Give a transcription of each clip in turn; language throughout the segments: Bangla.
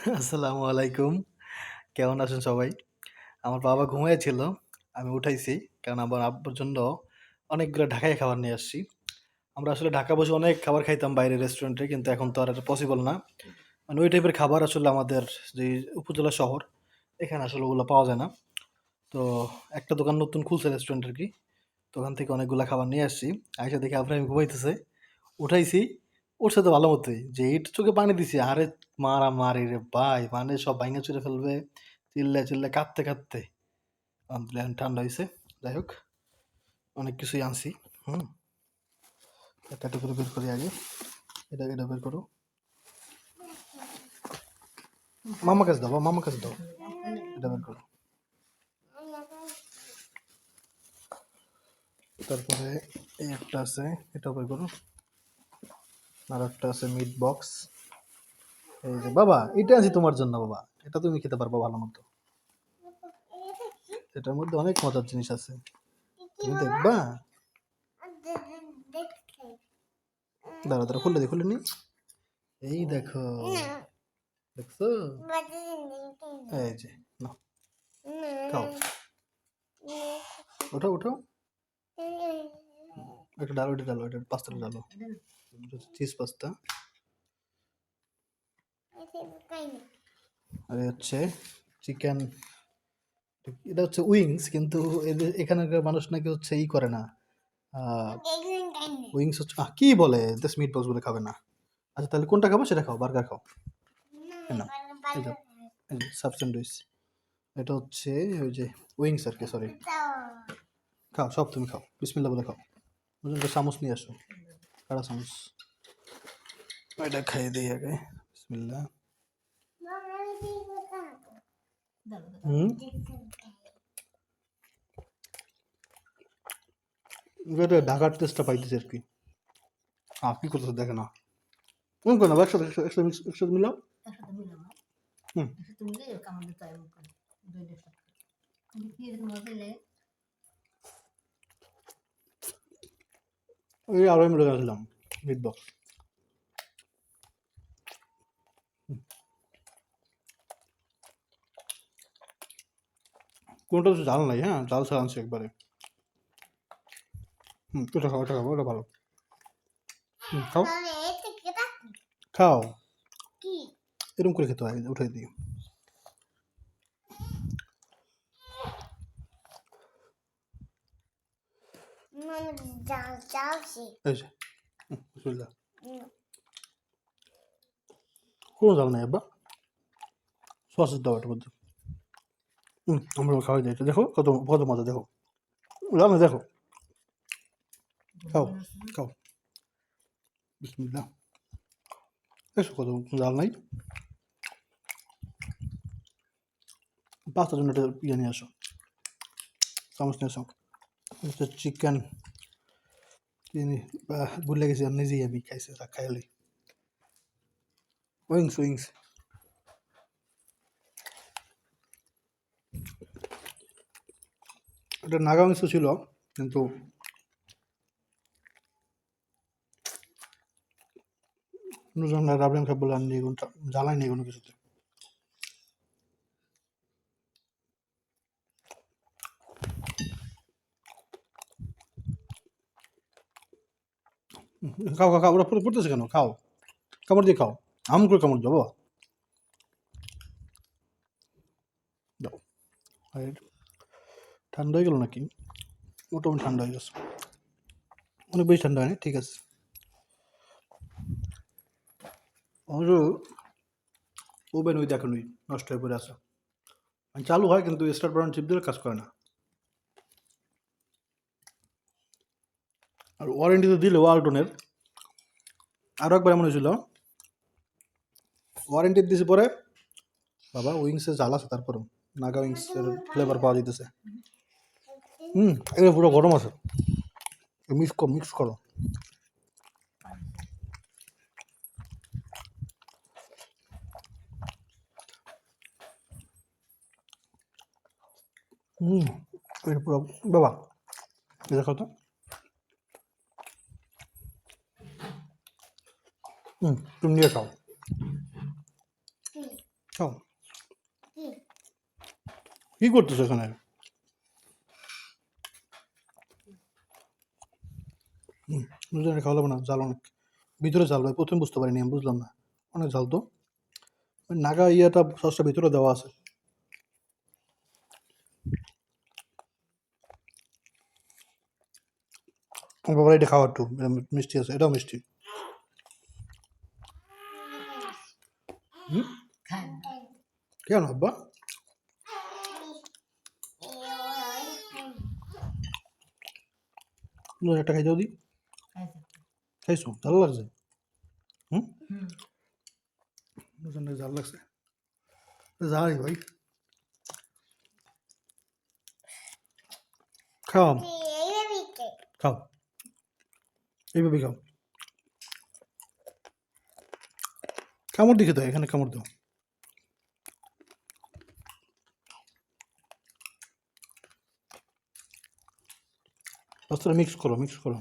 আসসালামু আলাইকুম। কেমন আছেন সবাই? আমার বাবা ঘুমিয়েছিল আমি উঠাইছি, কারণ আমার আব্বুর জন্য অনেকগুলো ঢাকায় খাবার নিয়ে আসছি। আমরা আসলে ঢাকা বসে অনেক খাবার খাইতাম বাইরে রেস্টুরেন্টে, কিন্তু এখন তো আর এটা পসিবল না। মানে ওই টাইপের খাবার আসলে আমাদের যে উপজেলা শহর, এখানে আসলে ওগুলো পাওয়া যায় না। তো একটা দোকান নতুন খুলছে রেস্টুরেন্ট আর কি। ওখান থেকে অনেকগুলো খাবার নিয়ে আসছি। আইসা দেখি আব্রাহিম ঘুমাইতেছে। উঠাইছি উঠছে সাথে ভালো মতোই। যে ইট চোখে পানি দিছি, আরে মারা, মারি রে ভাই মানে সব ভাঙে চুরে ফেলবে চিল্লে চিল্লে কাঁদতে কাঁদতে। ঠান্ডা হয়েছে যাই হোক, অনেক কিছুই আনছি, হুম। একটা করে বের করি আগে। এটা এটা বের করো। মামা কাছে দাও মামা কাছে দাও। এটা বের করো। তারপরে এই একটা আছে এটা বের করো। আর একটা আছে মিট বক্স এই যে, বাবা, এটা আছে তোমার জন্য, বাবা। এটা তুমি খেতে পারব ভালো মতো এটার মধ্যে অনেক মজার জিনিস আছে। তুমি দেখবা? দাঁড়া দাঁড়া খুলে দি খুলে নি। এই দেখো, দেখছ? এই যে না খাও। ওঠো ওঠো একটা ডালো এটা ডালো এটা পাস্তাটা ডালো। Cheese pasta. আর হচ্ছে চিকেন, এটা হচ্ছে উইংস, কিন্তু এদের এখানকার মানুষ নাকি হচ্ছে ই করে না। উইংস হচ্ছে কি বলে? দিস মিট বক্স বলে খাবে না। আচ্ছা তাহলে কোনটা খাব? সেটা খাও, বার্গার খাও। না সাব স্যান্ডউইচ। এটা হচ্ছে ওই যে উইংস আর কি সরি খাও, সব তুমি খাও। বিসমিল্লা বলে খাও। বুঝলেন তো চামচ নিয়ে আসো। কারা চামচ। এটা খাইয়ে দিই আগে? বিসমিল্লা ঢাকার টেস্টটা পাইতেছে আর কি। হ্যাঁ কী করতেছে দেখে না কোন কোন? একসাথে একসাথে একসাথে মিলাও? হুম একসাথে মিলে কামড় দিতে হয় মুখে দুইটা সাথে কিন্তু কি এরকম ওই আড়াই মিলে গেছিলাম মিট বক্স কোনটা তো জাল নাই হ্যাঁ? জাল ছাড়া আনছি একবারে। হুম ওটা খাও ওটা খাও ওটা ভালো। খাও। খাও। এরকম করে খেতে হয় উঠে দিই যে বিসমিল্লাহ কোনো জাল নাই আব্বা সসেস দাও এটার মধ্যে হুম আমরা খাওয়াই দিই এটা দেখো কত কত মজা দেখো না দেখো খাও খাও বিসমিল্লাহ এসো কত জাল নাই পাঁচটার জন্য একটা ইয়ে নিয়ে আসো চামচ নিয়ে আসো চিকেন ভুলে গেছি আর নিজেই আমি খাইছি খাইলি উইংস উইংস এটা নাগা মাংস ছিল কিন্তু নুজন রাবলেন খাব বলে কোনটা জ্বালাই নেই কোনো কিছুতে খাও খাও ওরা পড়ে, পড়তেছে কেন? খাও। কামড় দিয়ে খাও। আম করে কামড় দেবো। দাও। ঠান্ডা হয়ে গেল নাকি? মোটামুটি ঠান্ডা হয়ে গেছে। অনেক বেশি ঠান্ডা হয়নি, ঠিক আছে। অবশ্য ওভেন ওই দেখেন ওই নষ্ট হয়ে পড়ে আছে। মানে চালু হয় কিন্তু স্টার্ট বাটন চিপ দিলে কাজ করে না। আর ওয়ারেন্টি তো দিল ওয়ালটনের আরও একবার এমন হয়েছিল। ওয়ারেন্টি দিয়েছে পরে, বাবা উইংসে জাল আছে তারপরেও। নাগা উইংসের ফ্লেভার পাওয়া যেতেছে হুম এটা পুরো গরম আছে। মিক্স করো মিক্স করো। হুম এটা পুরো বাবা দেখো তো। হুম তুমি নিয়ে খাও খাও কি করতেছো এখানে দুজনে খাওয়া না জাল অনেক ভিতরে জাল ভাই প্রথমে বুঝতে পারিনি আমি বুঝলাম না অনেক জাল তো নাগা ইয়েটা সসটা ভিতরে দেওয়া আছে বাবার এটা খাওয়া একটু এটা মিষ্টি আছে এটাও মিষ্টি হুম খায় না কেন আব্বা? একটা খাই দি। খাইছো? ভালো লাগছে? দুজনের জাল লাগছে। যাই ভাই। খাও। খাও। এইভাবে খাও। কামড় দিকে দাও, এখানে কামড় দাও। সসটা মিক্স করো মিক্স করো।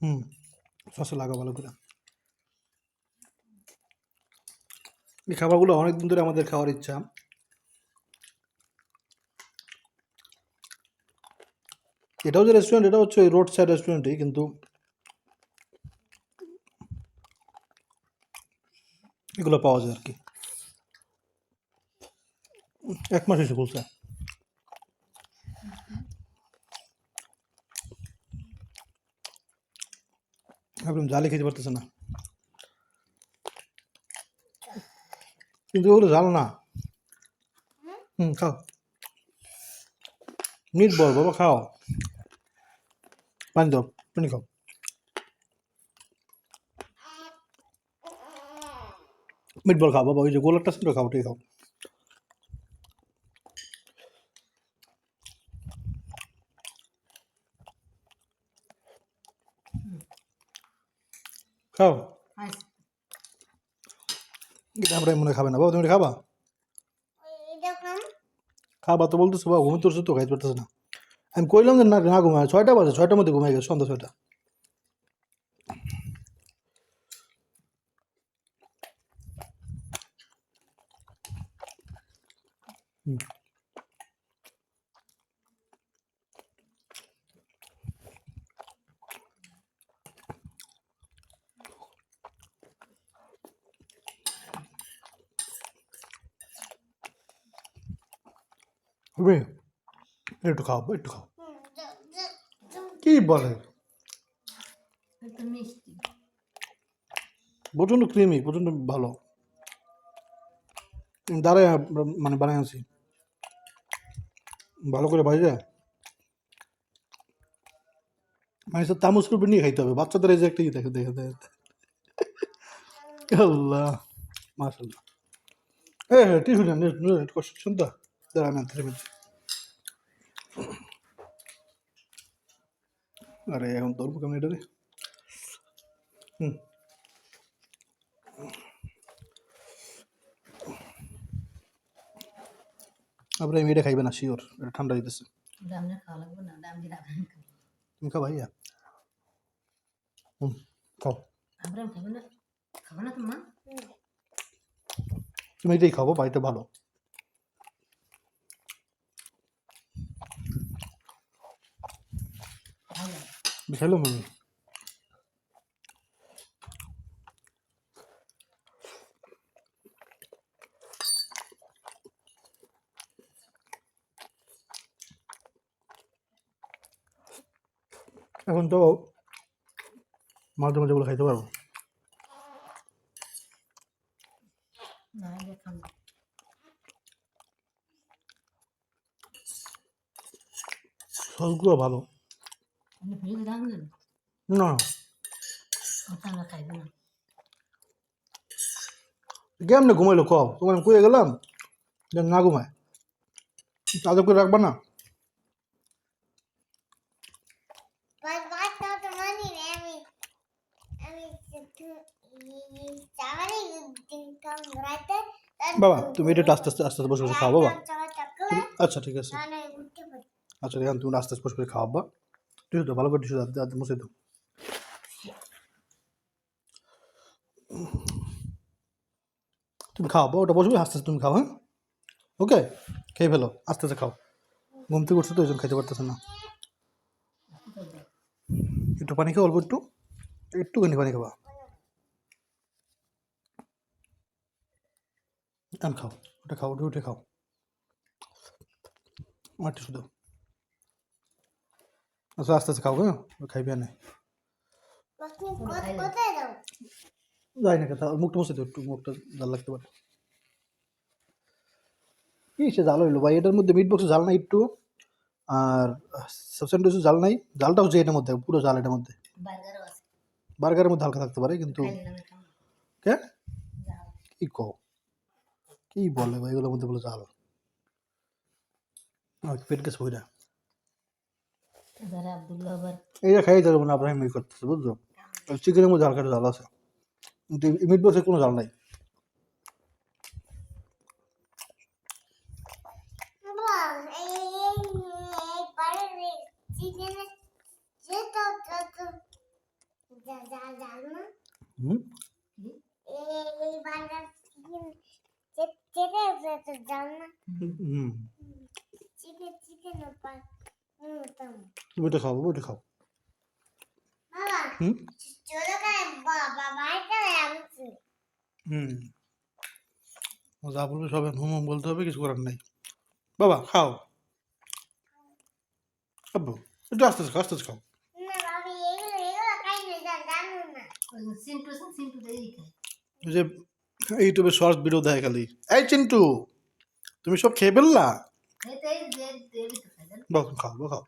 হুম সসে লাগাও ভালো করে। এই খাবারগুলো অনেকদিন ধরে আমাদের খাওয়ার ইচ্ছা। এটাও যে রেস্টুরেন্ট এটা হচ্ছে রোড সাইড রেস্টুরেন্টই কিন্তু এগুলো পাওয়া যায় আর কি। এক মাস এসে বলছে। ভাবলাম জালে খেতে পারতেছে না। কিন্তু ওগুলো জাল না। হুম, খাও। মিট বল বাবা, খাও। পানি দাও, পানি খাও। মিট বল খাও বাবা ওই যে গোলাপটা ছিল খাও ওটাই খাও। খাও। এটা আমরা মনে খাবে না বাবা তুমি খাবা? খাবা তো বলতেছো বাবা ঘুমে তোরছো তো খাইতে পারতেছে না। আমি কইলাম যে না না ঘুমায় ছয়টা বাজে ছয়টার মধ্যে ঘুমাই গেছে সন্ধ্যা ছয়টা। হবে একটু খাও একটু খাও। কি বলে? প্রচণ্ড ক্রিমি প্রচণ্ড ভালো। দাঁড়ায় মানে বানাই আছি ভালো করে ভাজে। মানে সব তামুস করে নিয়ে খাইতে হবে। বাচ্চাদের এই যে একটা দেখে দেখে দেখে। আল্লাহ মাশাল্লাহ হ্যাঁ হ্যাঁ টিফিন শুনতো? আমি আনতে পেরেছি আরে এখন তোর কেমন এটা রে হুম আপনার মেয়েটা খাইবে না শিওর এটা ঠান্ডা দিতেছে। তুমি ভাইয়া। হুম খাও। তুমি এটাই খাব ভালো ভালো। খেলো আমি এখন তো মাঝে মাঝে ওগুলো খাইতে পারব। সসগুলো ভালো। না ওটা আমরা খাইবে না কেমনে ঘুমাইলো কও তোমার আমি কয়ে গেলাম যে না ঘুমায় তাদের করে রাখবা না But what about the money, Mammy? I mean, the two, somebody didn't come right there. বাবা তুমি এটা আস্তে আস্তে আস্তে আস্তে বসে বসে খাও বাবা তুমি- আচ্ছা ঠিক আছে আচ্ছা রেহান তুমি আস্তে আস্তে বসে করে খাও বাবা টিসু দাও ভালো করে টিসু দাও দাও মুছে দাও তুমি খাও ওটা বসবে আস্তে আস্তে তুমি খাও হ্যাঁ? ওকে, খেয়ে ফেলো আস্তে আস্তে খাও। ঘুম থেকে উঠছে তো, ওই জন্য খেতে পারতেছে না। একটু পানি খাও, অল্প একটু। একটুখানি পানি খাবা। আম খাও, ওটা খাও ওটা উঠে খাও। মাটি শুধু আচ্ছা আস্তে আস্তে খাও হ্যাঁ? খাইবে না যাই না কথা মুখটা তো একটু মুখটা জাল লাগতে পারে। কি সে জাল হইল ভাই? এটার মধ্যে মিট বক্সে জাল নাই একটু আর সাবসেন্টেসও জাল নাই। জালটা হচ্ছে এটার মধ্যে পুরো জাল এটার মধ্যে। বার্গারের মধ্যে হালকা থাকতে পারে কিন্তু কে? কি কো কি বলে ভাই এগুলোর মধ্যে বলে জাল পেট গেছে আব্দুল্লাহ আবার এইটা খাই যাবে না এই করতেছে বুঝছ? চিকেনের মধ্যে হালকা জাল আছে। কিন্তু মিট বক্সে কোনো জাল নাই। তাম এটা খাও ওটা খাও। হুম চলো করে বাবা বাইরে আনছি হুম। ও যা বলবে সব হুম হুম বলতে হবে কিছু করার নেই। বাবা খাও। আব্বু একটু আস্তে আস্তে খাও, আস্তে আস্তে খাও যে ইউটিউবে শর্টস ভিডিও দেয় খালি। এই চিন্টু তুমি সব খেয়ে ফেললা? বাবা খাও খাও।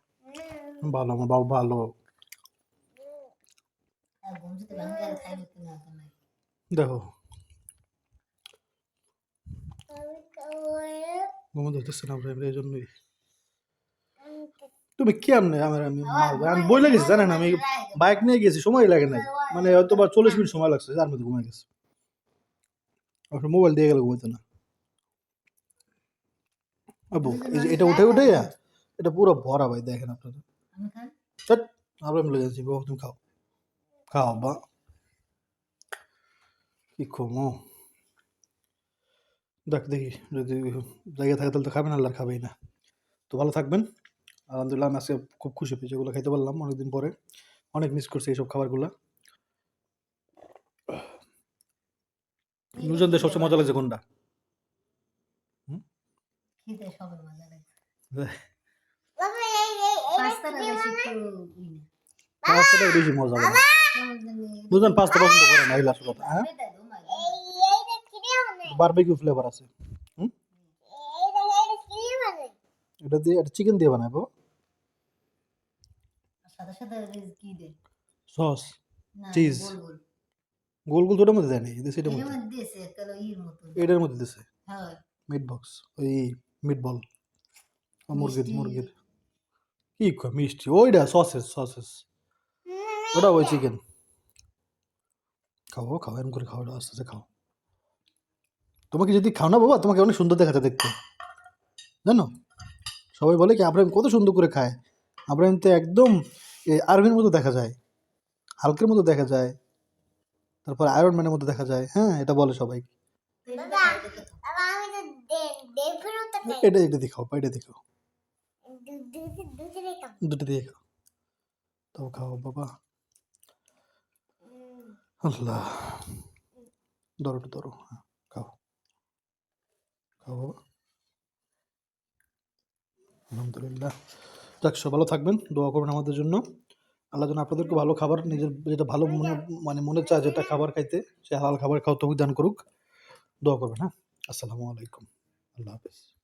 ভালো আমার বাবা ভালো। দেখো আমি খাওয়াই ঘুমো ধরতেছে না এই জন্যই। তুমি কি আমনে আমার আমি মারবো আমি বই গেছি জানেন আমি বাইক নিয়ে গেছি, সময় লাগে নাই। মানে হয়তো বা চল্লিশ মিনিট সময় লাগছে, যার মধ্যে ঘুমাই গেছে। আপনার মোবাইল দিয়ে গেলে ঘুমাইতো না। আবু এটা উঠে উঠে, এটা পুরো ভরা ভাই, দেখেন আপনারা। আমরা মিলে যাচ্ছি তুমি খাও। খাও, বা। কি কমো দেখ দেখি। যদি জায়গা থাকে তাহলে তো খাবেন আল্লাহ খাবেই না। তো ভালো থাকবেন। আলহামদুলিল্লাহ আমি আজকে খুব খুশি পেয়েছি এগুলো খাইতে পারলাম অনেকদিন পরে। অনেক মিস করছি এইসব খাবারগুলো। নুজনদের সবচেয়ে মজা লাগছে কোনটা? বেশি মজা লাগে। দুজন পাঁচটা পছন্দ করে না এই লাস্ট কথা। হ্যাঁ এটাই তো, মাই এই এইটা ক্রিম নেই বারবিকিউ ফ্লেভার আছে। এটা দিয়ে এটা চিকেন দিয়ে বানাবো সস Cheese. গোল গোল। গোল মধ্যে দেয় নাই সেটার এর মধ্যে। এটার মধ্যে দিছে হ্যাঁ। মিট বক্স ওই মিট বল মুরগির মুরগির। কি কয় মিষ্টি? ওইটা সসেস সসেস ওটা ওই চিকেন খাও খাও এরকম করে খাও আস্তে আস্তে খাও। তোমাকে যদি খাও না বাবা তোমাকে অনেক সুন্দর দেখাচ্ছে দেখতে। জানো? সবাই বলে কি আব্রাহিম কত সুন্দর করে খায়। আব্রাহিম তো একদম আর্মির মতো দেখা যায়। হালকের মতো দেখা যায়। তারপর আয়রন ম্যানের মতো দেখা যায়। হ্যাঁ এটা বলে সবাই। তো এটা তো। তো তো এটা দেখাও এটা দেখাও। দুটো দিয়ে খাও। তাও খাও বাবা। আল্লাহ। ধরো ধরো হ্যাঁ। খাও আলহামদুলিল্লাহ। যাক সব ভালো থাকবেন, দোয়া করবেন আমাদের জন্য। আল্লাহ যেন আপনাদেরকে ভালো খাবার, নিজের, যেটা ভালো মনে মানে মনে চায় যেটা খাবার খাইতে, সে হালাল খাবার খাওয়া তৌফিক দান করুক। দোয়া করবেন হ্যাঁ? আসসালামু আলাইকুম। আল্লাহ হাফিজ।